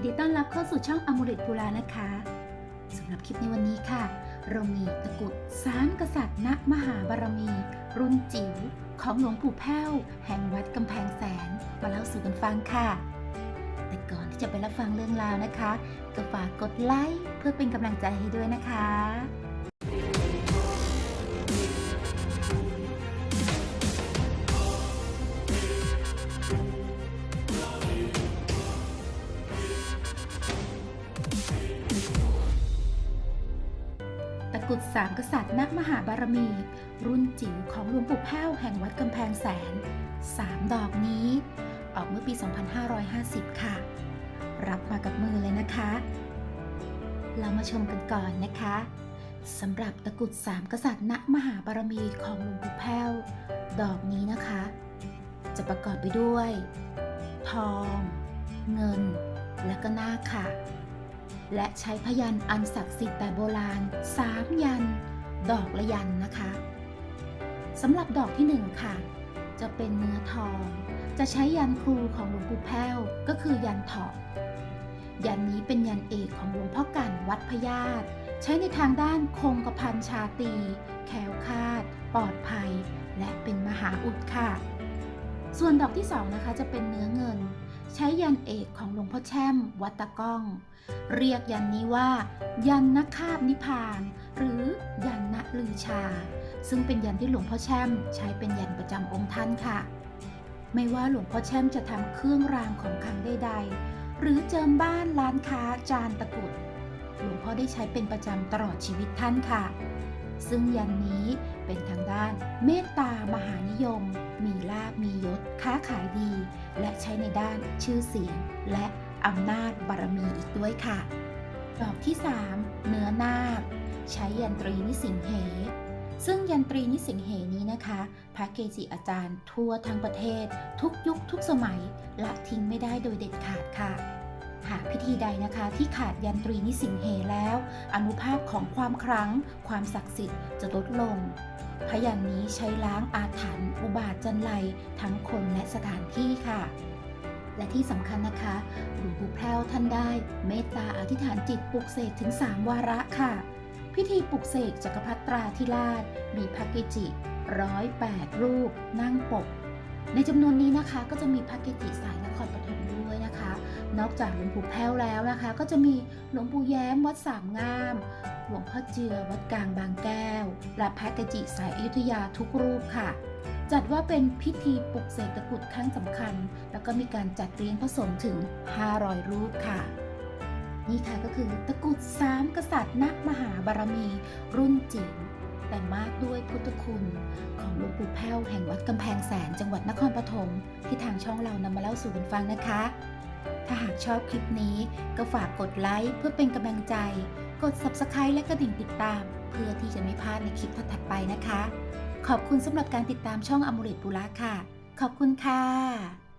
นดีต้อนรับเข้าสู่ช่องอมริตพูลานะคะสำหรับคลิปในวันนี้ค่ะ เรามีตะกุดสามกษัตริย์ณมหาบารมี รุ่นจิ๋วของหลวงปู่แพ้ว แห่งวัดกำแพงแสน มาเล่าสู่กันฟังค่ะ แต่ก่อนที่จะไปรับฟังเรื่องราวนะคะ ก็ฝากกดไลค์เพื่อเป็นกำลังใจให้ด้วยนะคะ กรุดสามกษัตริย์ณมหาบารมี รุ่นจิ๋วของหลวงปู่แพ้วแห่งวัดกำแพงแสนสามดอกนี้ ออกเมื่อปี 2550 ค่ะ รับมากับมือเลยนะคะ เรามาชมกันก่อนนะคะสำหรับตะกุดสามกษัตริย์ณมหาบารมีของหลวงปู่แพ้ว ดอกนี้นะคะ จะประกอบไปด้วย ทอง เงิน และก็นาคค่ะ และใช้พยันอันศักดิ์สิทธิ์แต่โบราณสามยัน ดอกละยันนะคะสำหรับดอกที่หนึ่งค่ะ จะเป็นเนื้อทอง จะใช้ยันครูของหลวงปู่แพ้วก็คือยันเถาะยันนี้เป็นยันเอกของหลวงพ่อกันวัดพญาตใช้ในทางด้านคงกระพันชาตีแคล้วคลาด ปลอดภัย และเป็นมหาอุดค่ะ ส่วนดอกที่สองนะคะจะเป็นเนื้อเงิน ใช้ยันเอกของหลวงพ่อแช่ม วัดตะก้อง เรียกยันนี้ว่า ยันนักคาบนิพาน หรือยันณลือชา ซึ่งเป็นยันที่หลวงพ่อแช่ม ใช้เป็นยันประจำองค์ท่านค่ะ ไม่ว่าหลวงพ่อแช่มจะทำเครื่องรางของขลังใดๆ หรือเจิมบ้านร้านค้าจานตะกุดหลวงพ่อได้ใช้เป็นประจำตลอดชีวิตท่านค่ะ ซึ่งยันนี้เป็นทางด้านเมตตามหานิยม มีลาบมียศ ค้าขายดี และใช้ในด้านชื่อเสียง และอำนาจบารมีอีกด้วยค่ะ ดอกที่ 3 เนื้อนาค ใช้ยันตรีนิสิงเห ซึ่งยันตรีนิสิงเหนี้นะคะ พระเกจิอาจารย์ทั่วทั้งประเทศ ทุกยุคทุกสมัยละทิ้งไม่ได้โดยเด็ดขาดค่ะหากพิธีใดนะคะที่ขาดยันตรีนิสิงเหแล้ว อนุภาพของความครั้ง ความศักดิ์สิทธิ์จะลดลง พยันนี้ใช้ล้างอาถรรพ์อุบาทจันไรทั้งคนและสถานที่ค่ะ และที่สำคัญนะคะหลวงปู่แพรวท่านได้ เมตตาอธิษฐานจิตปลุกเสกถึง 3 วาระค่ะ พิธีปลุกเสกจักรพรรดิตราธิราช มีพระกิจิร้อยแปดรูป นั่งปก ในจำนวนนี้นะคะก็จะมีพระเกจิสายนครปฐมด้วยนะคะ นอกจากหลวงปู่แพ้วแล้วนะคะ ก็จะมีหลวงปู่แย้มวัดสามงาม หลวงพ่อเจือวัดกลางบางแก้ว และพระเกจิสายอยุธยาทุกรูปค่ะ จัดว่าเป็นพิธีปลุกเสกตะกุดครั้งสำคัญ แล้วก็มีการจัดเลี้ยงพระสงฆ์ถึง 500 รูปค่ะนี่ค่ะก็คือตะกุดสามกษัตริย์ณมหาบารมีรุ่นจิ๋ว แต่มากด้วยพุทธคุณของหลวงปู่แพ้วแห่งวัดกำแพงแสนจังหวัดนครปฐมที่ทางช่องเรานำมาเล่าสู่กันฟังนะคะ ถ้าหากชอบคลิปนี้ก็ฝากกดไลค์เพื่อเป็นกำลังใจ กด Subscribe และกระดิ่งติดตาม เพื่อที่จะไม่พลาดในคลิปถัดๆไปนะคะ ขอบคุณสำหรับการติดตามช่องอมูริตปุระค่ะ ขอบคุณค่ะ